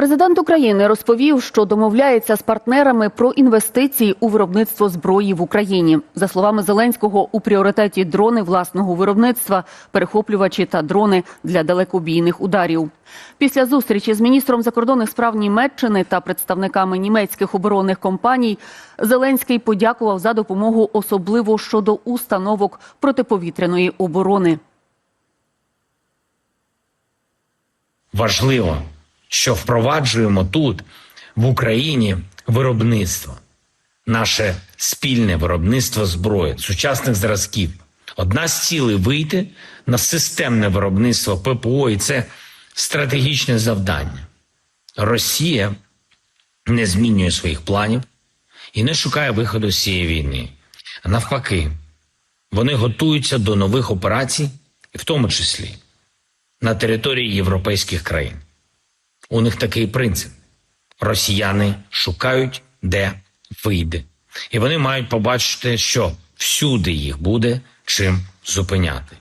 Президент України розповів, що домовляється з партнерами про інвестиції у виробництво зброї в Україні. За словами Зеленського, у пріоритеті дрони власного виробництва, перехоплювачі та дрони для далекобійних ударів. Після зустрічі з міністром закордонних справ Німеччини та представниками німецьких оборонних компаній Зеленський подякував за допомогу, особливо щодо установок протиповітряної оборони. Важливо, що впроваджуємо тут, в Україні, виробництво, наше спільне виробництво зброї, сучасних зразків. Одна з цілей вийти на системне виробництво ППО, і це стратегічне завдання. Росія не змінює своїх планів і не шукає виходу з цієї війни. Навпаки, вони готуються до нових операцій, в тому числі на території європейських країн. У них такий принцип: росіяни шукають, де вийде, і вони мають побачити, що всюди їх буде чим зупиняти.